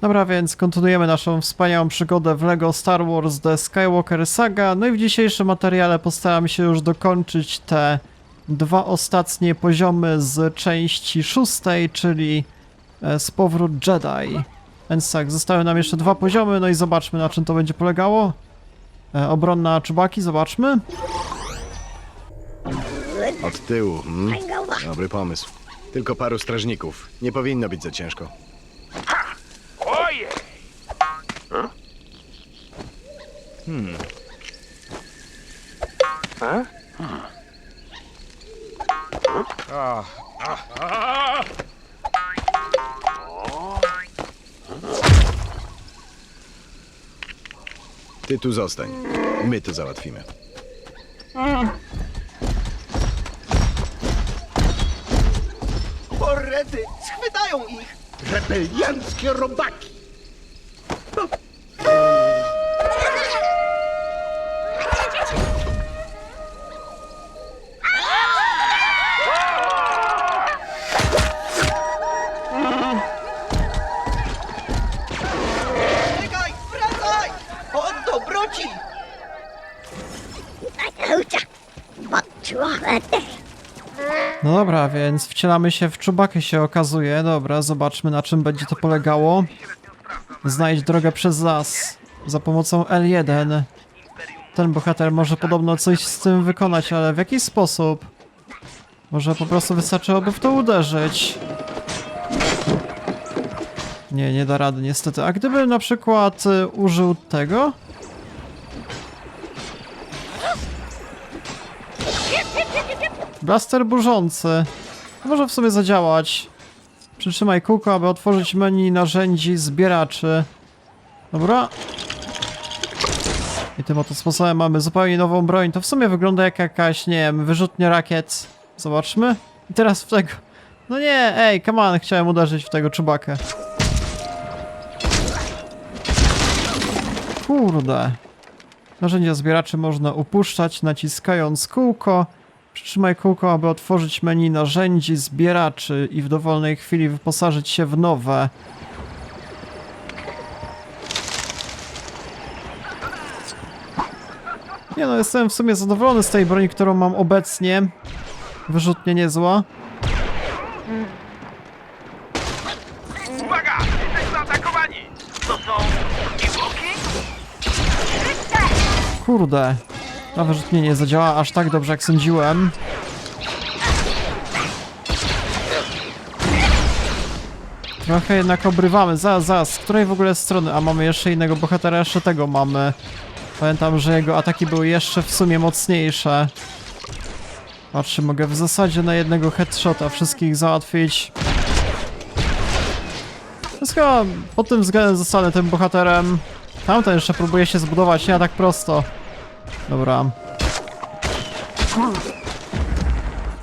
Dobra, więc kontynuujemy naszą wspaniałą przygodę w LEGO Star Wars The Skywalker Saga. No i w dzisiejszym materiale postaram się już dokończyć te dwa ostatnie poziomy z części szóstej, czyli e, z powrót Jedi. Więc tak, zostały nam jeszcze dwa poziomy, no i zobaczmy na czym to będzie polegało. E, obronna Czubaki, zobaczmy. Od tyłu. Hmm? Dobry pomysł. Tylko paru strażników. Nie powinno być za ciężko. Ojej! Ty tu zostań. My to załatwimy. Porrety! Schwytają ich! Rebelianckie robaki! Wcielamy się w Czubakę się okazuje. Dobra, zobaczmy na czym będzie to polegało. Znajdź drogę przez las za pomocą L1. Ten bohater może podobno coś z tym wykonać, ale w jaki sposób? Może po prostu wystarczyłoby w to uderzyć. Nie, nie da rady niestety. A gdyby na przykład y, użył tego? Blaster burzący. Może w sumie zadziałać. Przytrzymaj kółko, aby otworzyć menu narzędzi zbieraczy. Dobra. I tym oto sposobem mamy zupełnie nową broń. To w sumie wygląda jak jakaś, nie wiem, wyrzutnia rakiet. Zobaczmy. I teraz w tego... No nie, ej, come on, chciałem uderzyć w tego czubakę. Kurde. Narzędzia zbieraczy można upuszczać naciskając kółko. Przytrzymaj kółko, aby otworzyć menu narzędzi zbieraczy i w dowolnej chwili wyposażyć się w nowe. Nie no, jestem w sumie zadowolony z tej broni, którą mam obecnie. Wyrzutnie niezła. Uwaga! Jesteśmy zaatakowani! To są Ewoki? Kurde. Ta wyrzutnie nie zadziała aż tak dobrze jak sądziłem. Trochę jednak obrywamy. Zaraz, zaraz. Z której w ogóle strony? A mamy jeszcze innego bohatera, jeszcze tego mamy. Pamiętam, że jego ataki były jeszcze w sumie mocniejsze. Patrzcie, mogę w zasadzie na jednego headshota wszystkich załatwić. Więc chyba pod tym względem zostanę tym bohaterem. Tamten jeszcze próbuje się zbudować, nie tak prosto. Dobra.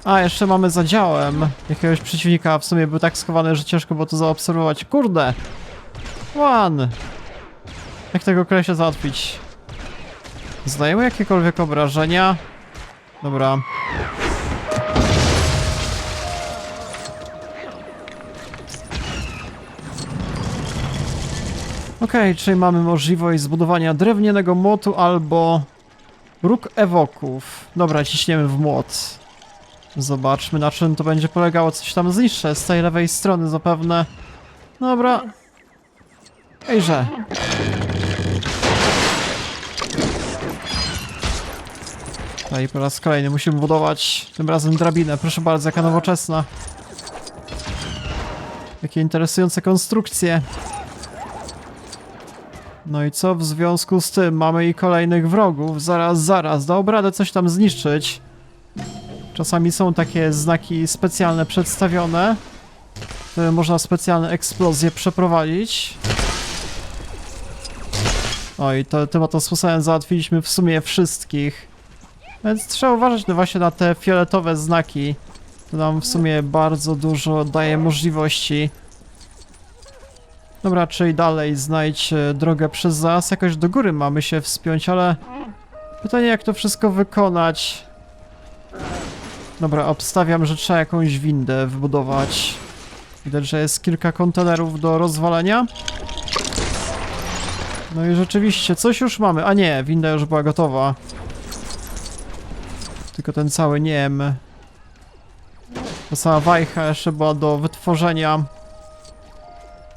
A, jeszcze mamy zadziałem jakiegoś przeciwnika. W sumie był tak schowany, że ciężko było to zaobserwować. Kurde! One! Jak tego kolesia załatwić? Zdajemy jakiekolwiek obrażenia? Dobra. Okej, czyli mamy możliwość zbudowania drewnianego młotu albo róg ewoków. Dobra, ciśniemy w młot. Zobaczmy na czym to będzie polegało. Coś tam zniszczę z tej lewej strony zapewne. Dobra. Ejże. No i po raz kolejny musimy budować tym razem drabinę. Proszę bardzo, jaka nowoczesna. Jakie interesujące konstrukcje. No i co w związku z tym? Mamy i kolejnych wrogów. Zaraz, zaraz. Dał radę coś tam zniszczyć. Czasami są takie znaki specjalne przedstawione. Można specjalne eksplozje przeprowadzić. Oj, to tym oto sposobem załatwiliśmy w sumie wszystkich. Więc trzeba uważać no właśnie na te fioletowe znaki. To nam w sumie bardzo dużo daje możliwości. Dobra, czyli dalej znajdź e, drogę przez zas. Jakoś do góry mamy się wspiąć, ale pytanie jak to wszystko wykonać. Dobra, obstawiam, że trzeba jakąś windę wbudować. Widać, że jest kilka kontenerów do rozwalenia. No i rzeczywiście, coś już mamy. A nie, winda już była gotowa. Tylko ten cały niem. Ta cała wajcha jeszcze była do wytworzenia.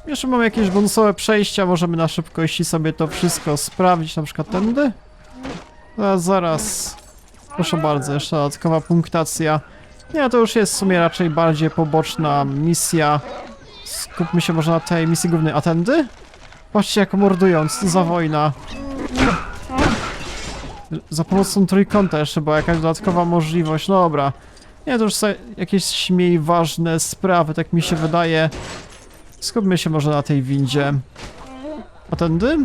Jeszcze mamy jakieś bonusowe przejścia, możemy na szybkości sobie to wszystko sprawdzić, na przykład tędy. Zaraz, zaraz. Proszę bardzo, jeszcze dodatkowa punktacja. Nie, to już jest w sumie raczej bardziej poboczna misja. Skupmy się może na tej misji głównej. A tędy? Patrzcie jak mordując, co za wojna. Za pomocą trójkąta jeszcze była jakaś dodatkowa możliwość, no dobra. Nie, to już są jakieś mniej ważne sprawy, tak mi się wydaje. Skupmy się może na tej windzie. A tędy?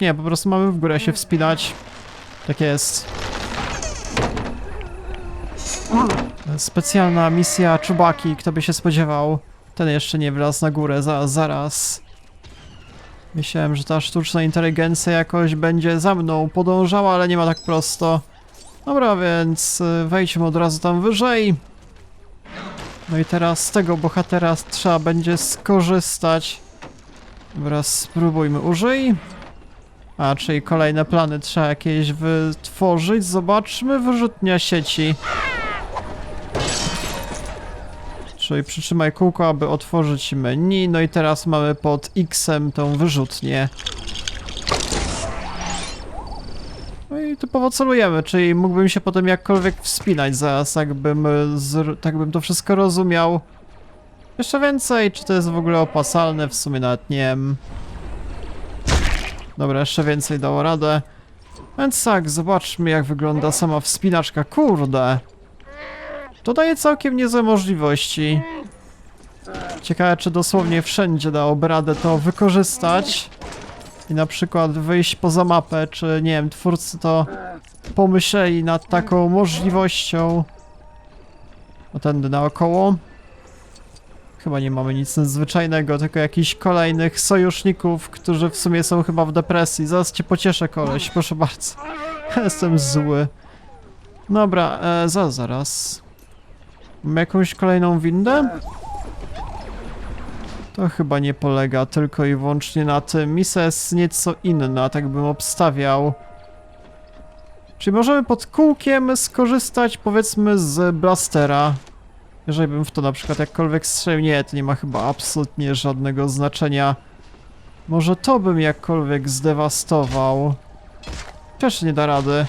Nie, po prostu mamy w górę się wspinać. Tak jest. Specjalna misja Czubaki, kto by się spodziewał. Ten jeszcze nie wlazł na górę, zaraz, zaraz. Myślałem, że ta sztuczna inteligencja jakoś będzie za mną podążała, ale nie ma tak prosto. Dobra, więc y, wejdźmy od razu tam wyżej. No i teraz z tego bohatera trzeba będzie skorzystać. Dobra, spróbujmy użyj. A, czyli kolejne plany trzeba jakieś wytworzyć. Zobaczmy, wyrzutnia sieci. Czyli przytrzymaj kółko, aby otworzyć menu. No i teraz mamy pod X-em tą wyrzutnię. I typowo celujemy, czyli mógłbym się potem jakkolwiek wspinać zaraz, jakbym, y, zr- tak bym to wszystko rozumiał. Jeszcze więcej, czy to jest w ogóle opłacalne? W sumie nawet nie wiem. Dobra, jeszcze więcej dało radę. Więc tak, zobaczmy jak wygląda sama wspinaczka. Kurde! To daje całkiem niezłe możliwości. Ciekawe, czy dosłownie wszędzie dałoby radę to wykorzystać. I na przykład wyjść poza mapę, czy nie wiem, twórcy to pomyśleli nad taką możliwością. O tędy naokoło. Chyba nie mamy nic nadzwyczajnego, tylko jakichś kolejnych sojuszników, którzy w sumie są chyba w depresji. Zaraz cię pocieszę, koleś, proszę bardzo. Jestem zły. Dobra, e, zaraz, zaraz. Mamy jakąś kolejną windę? To chyba nie polega tylko i wyłącznie na tym. Misja jest nieco inna, tak bym obstawiał. Czyli możemy pod kółkiem skorzystać powiedzmy z blastera. Jeżeli bym w to na przykład jakkolwiek strzelił, nie, to nie ma chyba absolutnie żadnego znaczenia. Może to bym jakkolwiek zdewastował. Też nie da rady.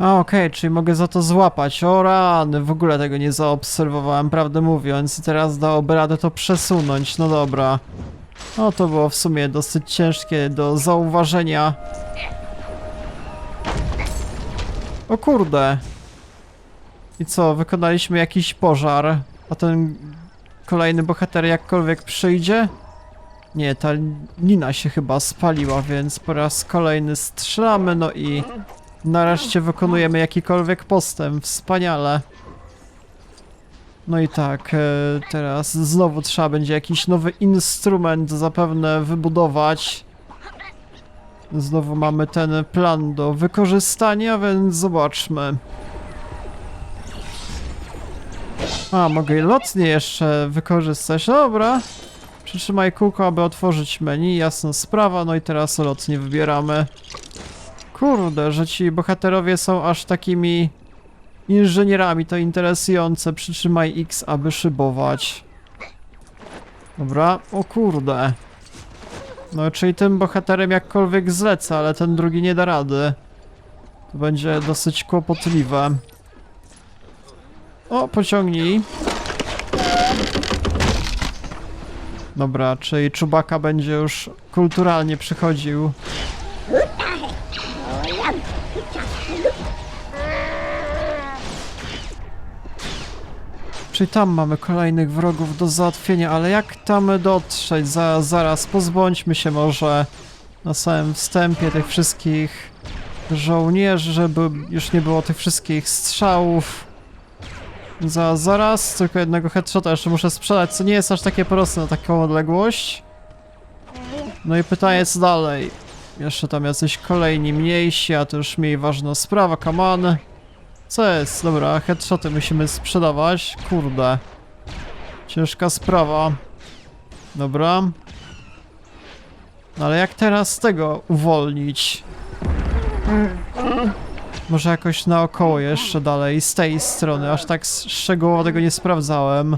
A okej, czyli mogę za to złapać. O rany, w ogóle tego nie zaobserwowałem, prawdę mówiąc. I teraz dałoby radę to przesunąć, no dobra. No to było w sumie dosyć ciężkie do zauważenia. O kurde. I co, wykonaliśmy jakiś pożar, a ten kolejny bohater jakkolwiek przyjdzie? Nie, ta lina się chyba spaliła, więc po raz kolejny strzelamy, no i nareszcie wykonujemy jakikolwiek postęp. Wspaniale. No i tak, e, teraz znowu trzeba będzie jakiś nowy instrument zapewne wybudować. Znowu mamy ten plan do wykorzystania, więc zobaczmy. A, mogę lotnie jeszcze wykorzystać. Dobra. Przytrzymaj kółko, aby otworzyć menu. Jasna sprawa. No i teraz lotnie wybieramy. Kurde, że ci bohaterowie są aż takimi inżynierami. To interesujące. Przytrzymaj X, aby szybować. Dobra. O kurde. No, czyli tym bohaterem jakkolwiek zlecę, ale ten drugi nie da rady. To będzie dosyć kłopotliwe. O, pociągnij. Dobra, czyli Czubaka będzie już kulturalnie przychodził. Czyli tam mamy kolejnych wrogów do załatwienia, ale jak tam dotrzeć? Za, zaraz, pozbądźmy się może na samym wstępie tych wszystkich żołnierzy, żeby już nie było tych wszystkich strzałów. Za, zaraz, tylko jednego headshota jeszcze muszę sprzedać, co nie jest aż takie proste na taką odległość. No i pytanie co dalej. Jeszcze tam jacyś kolejni mniejsi, a to już mniej ważna sprawa, on. Co jest? Dobra, headshoty musimy sprzedawać. Kurde. Ciężka sprawa. Dobra. No ale jak teraz tego uwolnić? Może jakoś naokoło jeszcze dalej, z tej strony, aż tak szczegółowo tego nie sprawdzałem.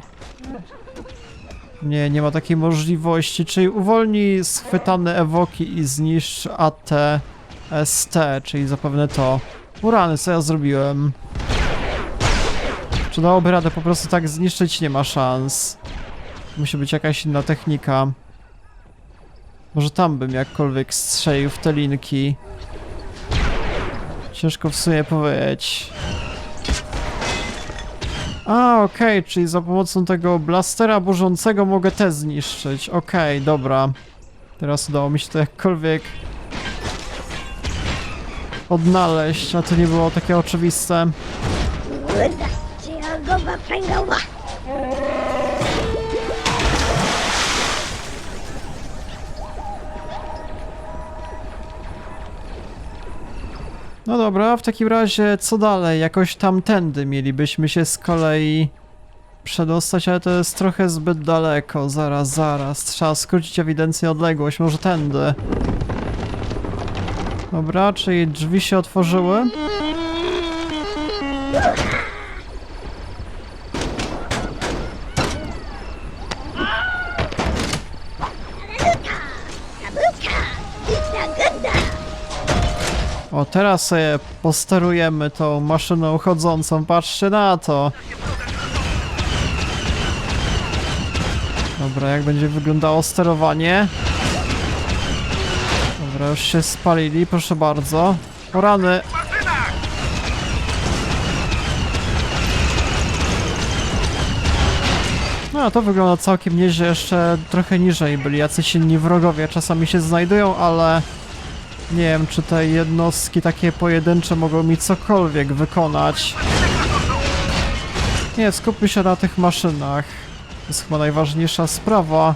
Nie, nie ma takiej możliwości, czyli uwolnij schwytane ewoki i zniszcz AT-ST, czyli zapewne to. Urany, co ja zrobiłem? Czy dałoby radę po prostu tak zniszczyć? Nie ma szans. Musi być jakaś inna technika. Może tam bym jakkolwiek strzelił w te linki. Ciężko w sumie powiedzieć. A, okej, czyli za pomocą tego blastera burzącego mogę te zniszczyć. Okej, dobra. Teraz udało mi się to jakkolwiek odnaleźć, a to nie było takie oczywiste. No dobra, w takim razie co dalej? Jakoś tamtędy mielibyśmy się z kolei przedostać, ale to jest trochę zbyt daleko. Zaraz, zaraz. Trzeba skrócić ewidencję odległość, może tędy. Dobra, czyli drzwi się otworzyły. O, teraz sobie posterujemy tą maszyną chodzącą, patrzcie na to. Dobra, jak będzie wyglądało sterowanie? Dobra, już się spalili, proszę bardzo. O rany. No, to wygląda całkiem nieźle, jeszcze trochę niżej byli jacyś inni wrogowie, czasami się znajdują, ale... Nie wiem, czy te jednostki takie pojedyncze mogą mi cokolwiek wykonać. Nie, skupmy się na tych maszynach. To jest chyba najważniejsza sprawa.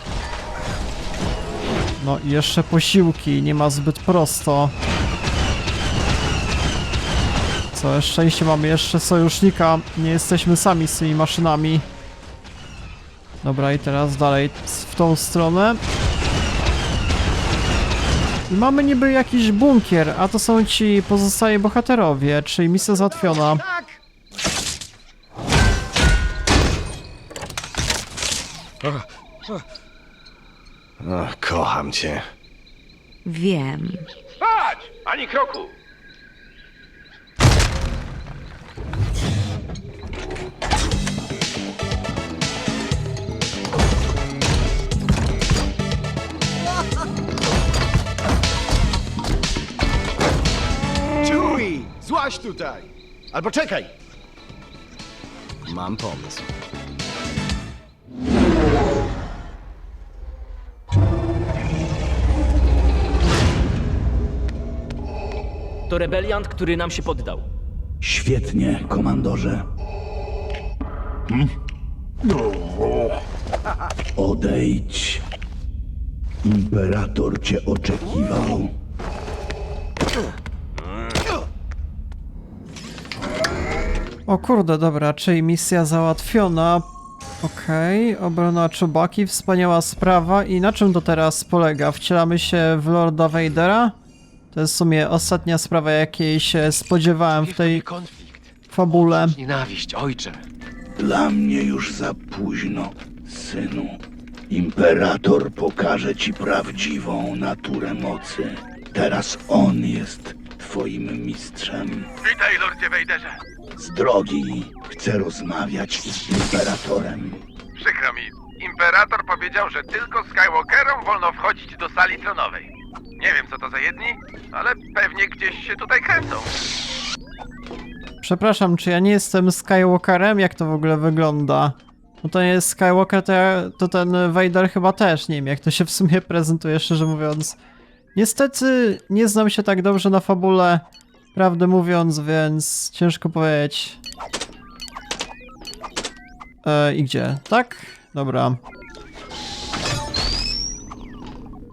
No i jeszcze posiłki, nie ma zbyt prosto. Całe szczęście mamy jeszcze sojusznika, nie jesteśmy sami z tymi maszynami. Dobra, i teraz dalej w tą stronę. I mamy niby jakiś bunkier, a to są ci pozostali bohaterowie, czyli misja załatwiona. Ach, kocham cię. Wiem. Chodź! Ani kroku! Chewie! Złaś tutaj! Albo czekaj! Mam pomysł. To rebeliant, który nam się poddał. Świetnie, komandorze. Odejdź. Imperator cię oczekiwał. O kurde, dobra, czyli misja załatwiona. Okej, obrona Czubaki, wspaniała sprawa. I na czym to teraz polega? Wcielamy się w Lorda Vadera? To jest w sumie ostatnia sprawa, jakiej się spodziewałem w tej konflikt. fabule. Nienawiść, ojcze. Dla mnie już za późno, synu. Imperator pokaże ci prawdziwą naturę mocy. Teraz on jest twoim mistrzem. Witaj, Lordzie Wejderze. Z drogi chcę rozmawiać z imperatorem. Przykro mi. Imperator powiedział, że tylko Skywalkerom wolno wchodzić do sali tronowej. Nie wiem, co to za jedni, ale pewnie gdzieś się tutaj kręcą. Przepraszam, czy ja nie jestem Skywalkerem? Jak to w ogóle wygląda? No to nie jest Skywalker, to, ja, to ten Vader chyba też. Nie wiem, jak to się w sumie prezentuje, szczerze mówiąc. Niestety nie znam się tak dobrze na fabule, prawdę mówiąc, więc ciężko powiedzieć. E, I gdzie? Tak? Dobra.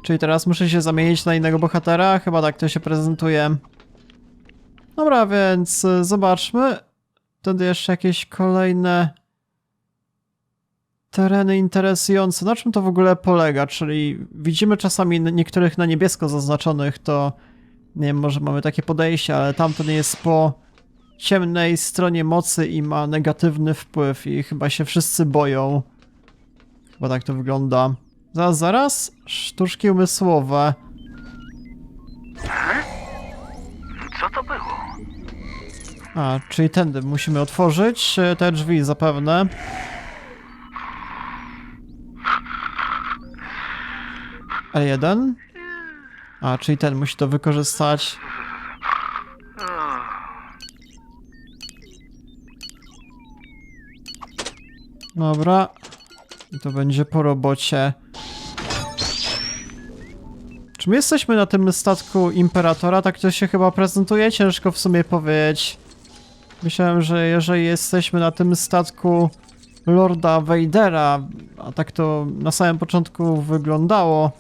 Czyli teraz muszę się zamienić na innego bohatera? Chyba tak to się prezentuje. Dobra, więc y, zobaczmy. Wtedy jeszcze jakieś kolejne tereny interesujące. Na czym to w ogóle polega? Czyli widzimy czasami niektórych na niebiesko zaznaczonych, to nie wiem, może mamy takie podejście, ale tamten jest po ciemnej stronie mocy i ma negatywny wpływ i chyba się wszyscy boją. Chyba tak to wygląda. Zaraz, zaraz. Sztuczki umysłowe. Co to było? A, czyli tędy musimy otworzyć e, te drzwi zapewne. L1. A, czyli ten musi to wykorzystać. Dobra. I to będzie po robocie. Czy my jesteśmy na tym statku Imperatora? Tak to się chyba prezentuje, ciężko w sumie powiedzieć. Myślałem, że jeżeli jesteśmy na tym statku Lorda Vadera, a tak to na samym początku wyglądało,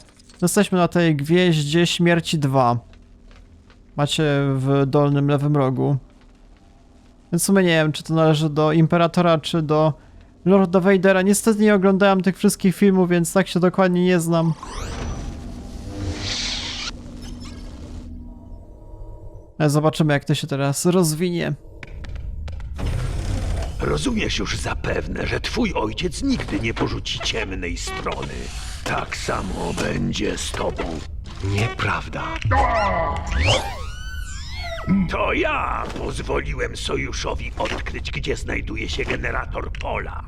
jesteśmy na tej gwieździe śmierci 2. Macie w dolnym lewym rogu. Więc w sumie nie wiem, czy to należy do Imperatora, czy do Lorda Vadera. Niestety nie oglądałem tych wszystkich filmów, więc tak się dokładnie nie znam. Zobaczymy, jak to się teraz rozwinie. Rozumiesz już zapewne, że twój ojciec nigdy nie porzuci ciemnej strony. Tak samo będzie z tobą. Nieprawda. To ja pozwoliłem sojuszowi odkryć, gdzie znajduje się generator pola.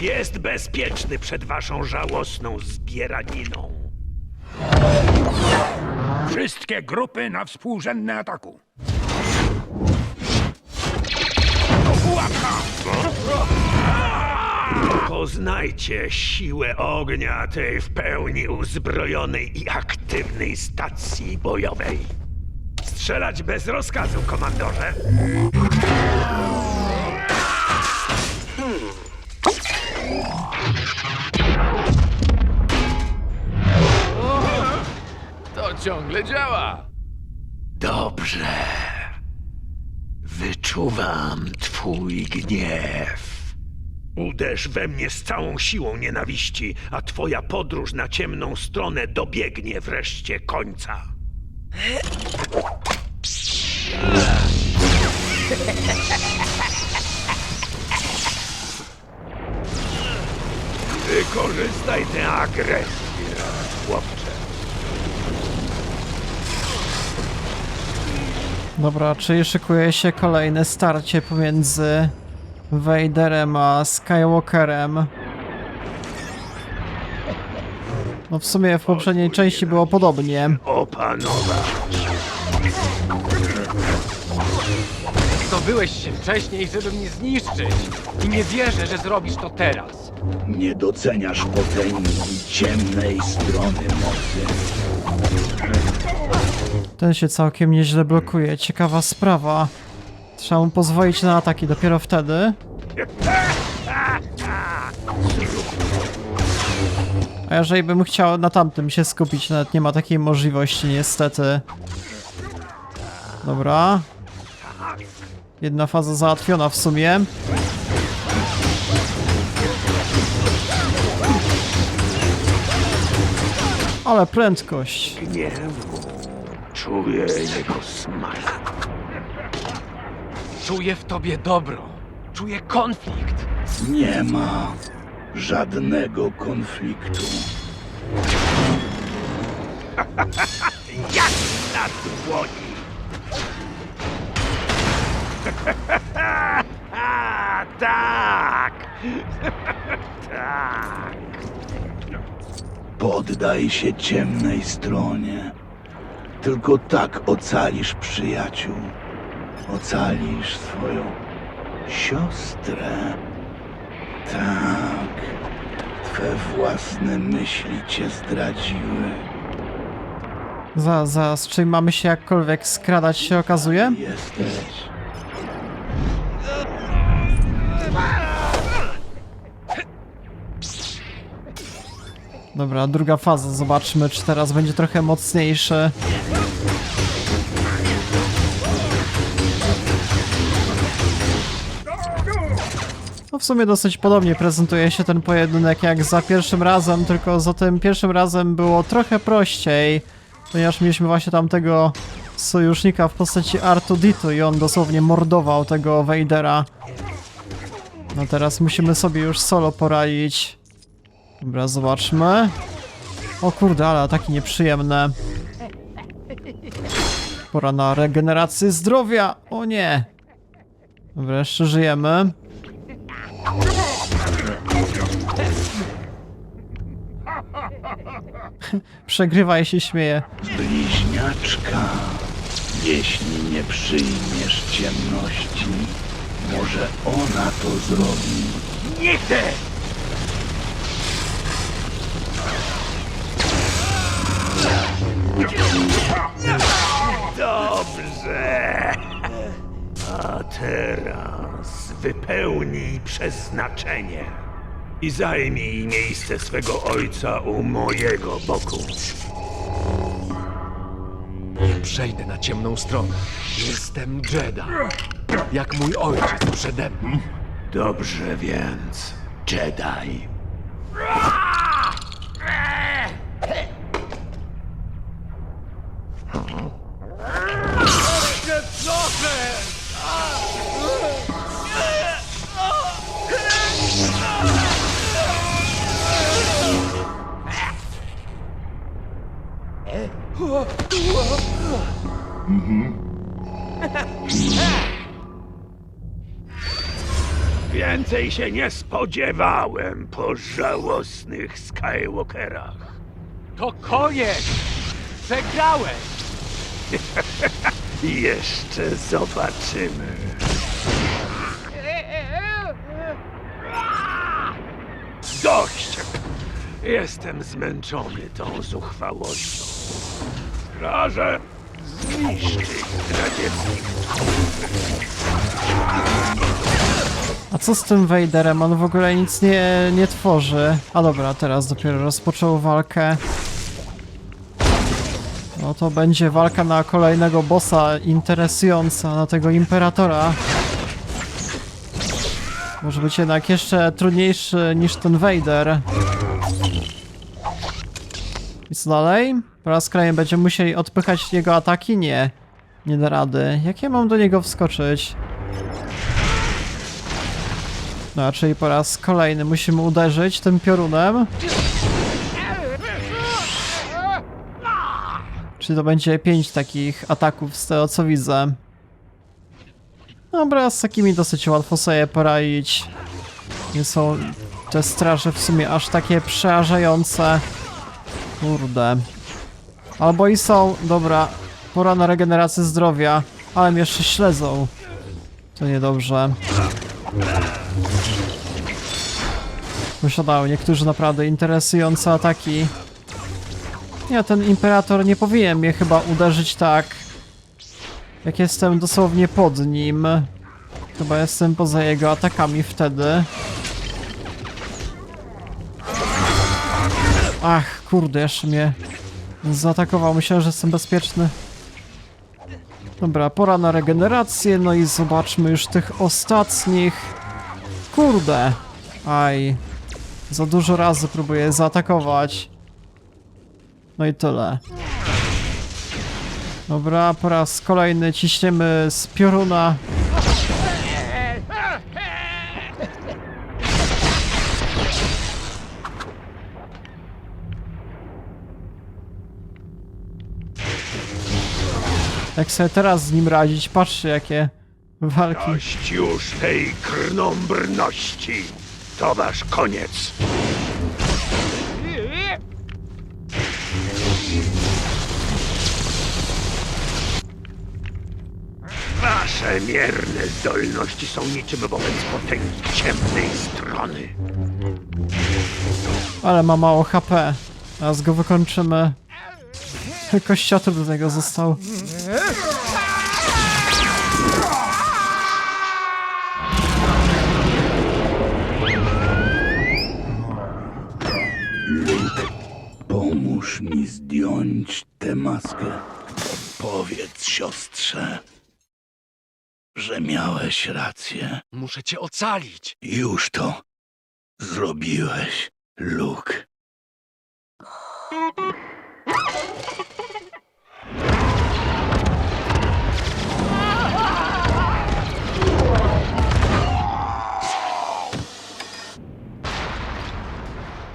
Jest bezpieczny przed waszą żałosną zbieraniną. Wszystkie grupy na współrzędne ataku. Poznajcie siłę ognia tej w pełni uzbrojonej i aktywnej stacji bojowej. Strzelać bez rozkazu, komandorze. Ciągle działa. Dobrze. Wyczuwam twój gniew. Uderz we mnie z całą siłą nienawiści, a twoja podróż na ciemną stronę dobiegnie wreszcie końca. Wykorzystaj tę agresję, chłopcze. Dobra, czyli szykuje się kolejne starcie pomiędzy Vaderem a Skywalkerem. No w sumie w poprzedniej części było podobnie. Opanować. Zdobyłeś się wcześniej, żeby mnie zniszczyć. I nie wierzę, że zrobisz to teraz. Nie doceniasz potęgi ciemnej strony mocy. Ten się całkiem nieźle blokuje. Ciekawa sprawa. Trzeba mu pozwolić na ataki dopiero wtedy. A jeżeli bym chciał na tamtym się skupić, nawet nie ma takiej możliwości niestety. Dobra. Jedna faza załatwiona w sumie. Ale prędkość. Gniewu. Czuję jego smak. Czuję w tobie dobro. Czuję konflikt. Nie ma żadnego konfliktu. Jak na dłoni! tak! tak! Poddaj się ciemnej stronie. Tylko tak ocalisz przyjaciół. Ocalisz swoją siostrę. Tak. Twe własne myśli cię zdradziły. Za, zaraz, czy mamy się jakkolwiek skradać się okazuje? Jesteś. Dobra, druga faza, zobaczmy czy teraz będzie trochę mocniejszy. No w sumie dosyć podobnie prezentuje się ten pojedynek jak za pierwszym razem, tylko za tym pierwszym razem było trochę prościej, ponieważ mieliśmy właśnie tamtego sojusznika w postaci Artudito i on dosłownie mordował tego Vadera. No teraz musimy sobie już solo poradzić. Dobra, zobaczmy. O kurde, ale ataki nieprzyjemne. Pora na regenerację zdrowia. O nie. Dobra, jeszcze żyjemy. Przegrywa i się śmieje. Bliźniaczka, jeśli nie przyjmiesz ciemności, może ona to zrobi. Nie chcę! Dobrze. A teraz wypełnij przeznaczenie i zajmij miejsce swego ojca u mojego boku. Przejdę na ciemną stronę. Jestem Jedi. Jak mój ojciec przede mną. Dobrze więc, Jedi. Się nie spodziewałem po żałosnych Skywalkerach. To koniec! Przegrałeś! Jeszcze zobaczymy. Dość! Jestem zmęczony tą zuchwałością. Straże, zniszcz tych radzieckich A co z tym Vaderem? On w ogóle nic nie, nie tworzy. A dobra, teraz dopiero rozpoczął walkę. No to będzie walka na kolejnego bossa interesująca, na tego Imperatora. Może być jednak jeszcze trudniejszy niż ten Vader. I co dalej? Po raz kolejny będziemy musieli odpychać jego ataki? Nie. Nie da rady. Jak ja mam do niego wskoczyć? No, czyli po raz kolejny musimy uderzyć tym piorunem. Czyli to będzie pięć takich ataków z tego co widzę. Dobra, z takimi dosyć łatwo sobie poradzić. Nie są te straże w sumie aż takie przerażające. Kurde. Albo i są, dobra. Pora na regenerację zdrowia, ale mnie jeszcze śledzą. To niedobrze. Posiadają niektórzy naprawdę interesujące ataki. Ja, ten imperator nie powinien mnie chyba uderzyć tak, jak jestem dosłownie pod nim. Chyba jestem poza jego atakami wtedy. Ach, kurde, jeszcze mnie zaatakował. Myślałem, że jestem bezpieczny. Dobra, pora na regenerację, no i zobaczmy już tych ostatnich. Kurde. Aj. Za dużo razy próbuję zaatakować. No i tyle. Dobra, po raz kolejny ciśniemy z pioruna. Jak sobie teraz z nim radzić? Patrzcie jakie walki. Dość już tej krnąbrności. To wasz koniec. Wasze mierne zdolności są niczym wobec potęgi ciemnej strony. Ale ma mało HP. Teraz go wykończymy. Kościotr do tego został. Pomóż mi zdjąć tę maskę. Powiedz siostrze, że miałeś rację. Muszę cię ocalić. Już to zrobiłeś, Luke.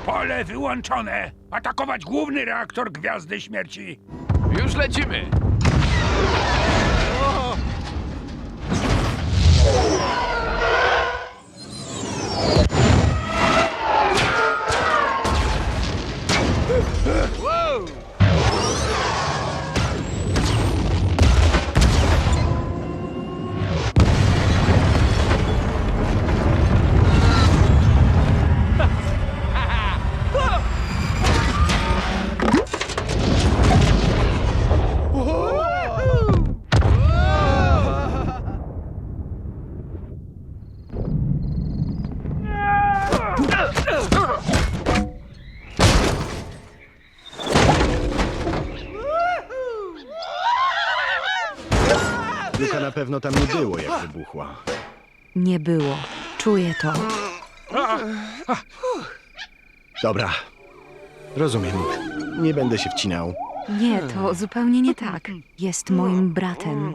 Pole wyłączone! Atakować główny reaktor Gwiazdy Śmierci! Już lecimy. Luka na pewno tam nie było, jak wybuchła. Nie było. Czuję to. Dobra. Rozumiem. Nie będę się wcinał. Nie, to zupełnie nie tak. Jest moim bratem.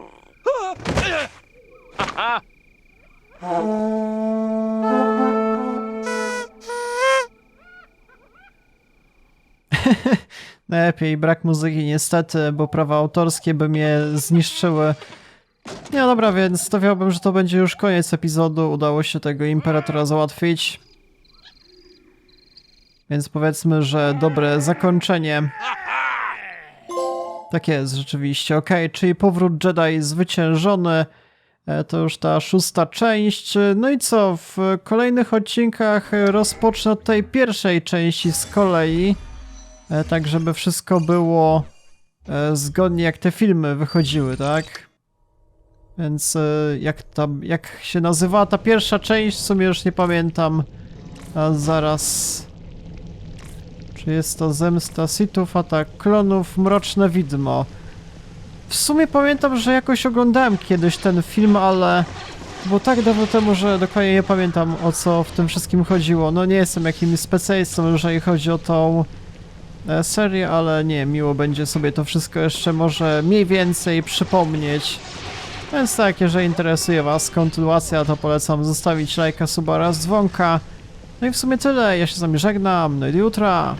Najlepiej brak muzyki niestety, bo prawa autorskie by mnie zniszczyły. Nie, no dobra, więc stawiałbym, że to będzie już koniec epizodu. Udało się tego Imperatora załatwić. Więc powiedzmy, że dobre zakończenie. Tak jest, rzeczywiście. Okej, czyli powrót Jedi zwyciężony. E, To już ta szósta część. No i co? W kolejnych odcinkach rozpocznę od tej pierwszej części z kolei. E, tak żeby wszystko było e, zgodnie jak te filmy wychodziły, tak? Więc e, jak tam, jak się nazywała ta pierwsza część, w sumie już nie pamiętam. A zaraz... Czy jest to Zemsta Sithów, atak klonów, Mroczne Widmo. W sumie pamiętam, że jakoś oglądałem kiedyś ten film, ale było tak dawno temu, że dokładnie nie pamiętam o co w tym wszystkim chodziło. No nie jestem jakimś specjalistą, jeżeli chodzi o tą e, serię, ale nie, miło będzie sobie to wszystko jeszcze może mniej więcej przypomnieć. Więc tak, jeżeli interesuje Was kontynuacja, to polecam zostawić lajka, suba oraz dzwonka. No i w sumie tyle, ja się z Wami żegnam, no i do jutra.